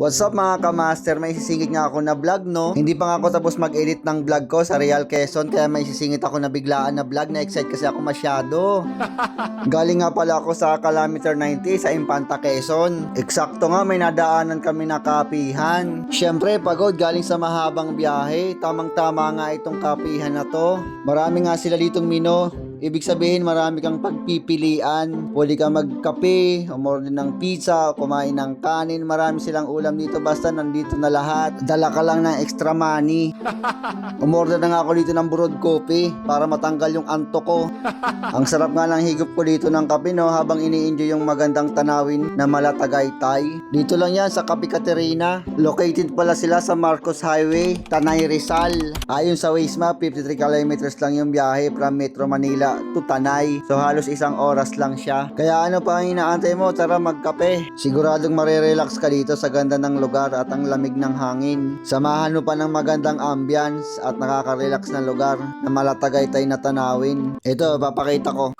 What's up mga kamaster? May isisingit nga ako na vlog no. Hindi pa nga ako tapos mag-edit ng vlog ko sa Real Quezon kaya may isisingit ako na biglaan na vlog. Na-excite kasi ako masyado. Galing nga pala ako sa Kilometer 90 sa Impanta Quezon. Eksakto nga may nadaanan kami na kapihan. Siyempre pagod galing sa mahabang biyahe. Tamang-tama nga itong kapihan na to. Marami nga sila ditong mino. Ibig sabihin marami kang pagpipilian. Pwede ka magkape, umorder ng pizza, kumain ng kanin. Marami silang ulam dito basta nandito na lahat. Dala ka lang ng extra money. Umorder na nga ako dito ng brewed coffee para matanggal yung anto ko. Ang sarap nga ng higop ko dito ng kape no habang ini-enjoy yung magandang tanawin na Malatagaytay. Dito lang yan sa Kape Caterina. Located pala sila sa Marcos Highway, Tanay Rizal. Ayon sa Waze Map, 53 kilometers lang yung biyahe from Metro Manila to Tanay. So halos isang oras lang siya. Kaya ano pa ang inaantay mo? Tara magkape. Siguradong marerelax ka dito sa ganda ng lugar at ang lamig ng hangin. Samahan mo pa ng magandang ambience at nakaka-relax na lugar na malatagaytay na tanawin. Ito, papakita ko.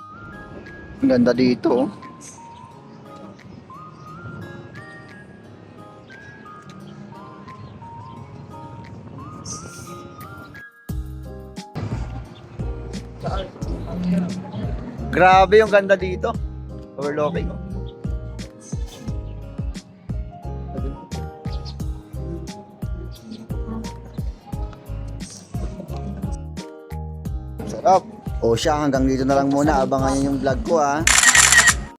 Ang ganda dito. oh. Grabe yung ganda dito. Overlooking. oh. Sarap. O siya, hanggang dito na lang muna. Abangan niyo yung vlog ko ha.